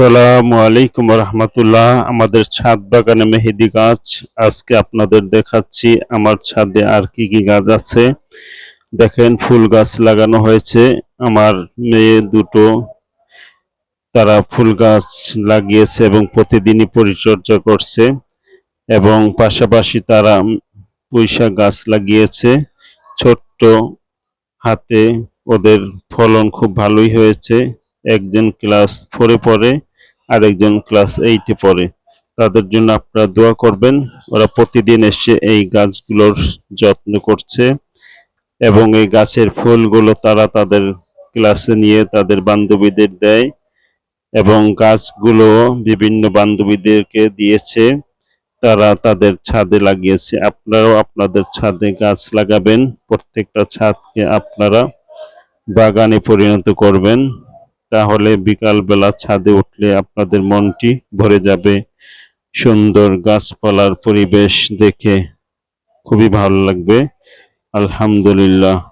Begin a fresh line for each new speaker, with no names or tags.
আসসালামু আলাইকুম রহমতুল্লাহ আমাদের ছাদ বাগানে মেহেদি গাছ। আজকে আপনাদের দেখাচ্ছি আমার ছাদে আর কি কি গাছ আছে। দেখেন ফুল গাছ লাগানো হয়েছে। আমার মেয়ে দুটো, তারা ফুল গাছ লাগিয়েছে এবং প্রতিদিনই পরিচর্যা করছে এবং পাশাপাশি তারা পুঁইশাক গাছ লাগিয়েছে। ছোট্ট হাতে ওদের ফলন খুব ভালোই হয়েছে। একজন ক্লাস ফোরে পড়ে আর একজন ক্লাস এইটে পড়ে। তাদের জন্য আপনারা দোয়া করবেন। ওরা প্রতিদিন এসে এই গাছগুলোর যত্ন করছে এবং এই গাছের ফুলগুলো তারা তাদের ক্লাসে নিয়ে তাদের বান্ধবীদের দেয় এবং গাছগুলো বিভিন্ন বান্ধবীদেরকে দিয়েছে। তারা তাদের ছাদে লাগিয়েছে। আপনারাও আপনাদের ছাদে গাছ লাগাবেন। প্রত্যেকটা ছাদকে আপনারা বাগানে পরিণত করবেন। তাহলে বিকালবেলা ছাদে উঠলে আপনাদের মনটি ভরে যাবে। সুন্দর গাছপালার পরিবেশ দেখে খুবই ভালো লাগবে। আলহামদুলিল্লাহ।